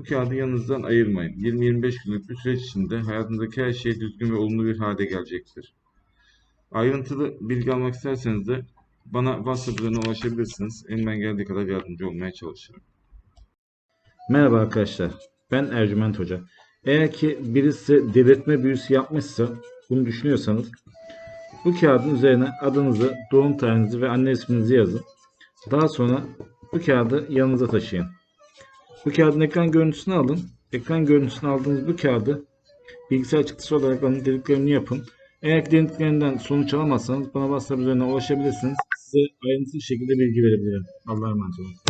bu kağıdı yanınızdan ayırmayın. 20-25 günlük bir süreç içinde hayatınızdaki her şey düzgün ve olumlu bir hale gelecektir. Ayrıntılı bilgi almak isterseniz de bana WhatsApp üzerinden ulaşabilirsiniz. Elimden geldiği kadar yardımcı olmaya çalışırım. Merhaba arkadaşlar. Ben Ercüment Hoca. Eğer ki birisi delirtme büyüsü yapmışsa bunu düşünüyorsanız bu kağıdın üzerine adınızı, doğum tarihinizi ve anne isminizi yazın. Daha sonra bu kağıdı yanınıza taşıyın. Bu kağıdın ekran görüntüsünü alın. Ekran görüntüsünü aldığınız bu kağıdı bilgisayar çıktısı olarak alın, dediklerini yapın. Eğer dediklerinden sonuç alamazsanız bana WhatsApp üzerinden ulaşabilirsiniz. Size ayrıntılı şekilde bilgi verebilirim. Allah'a emanet olun.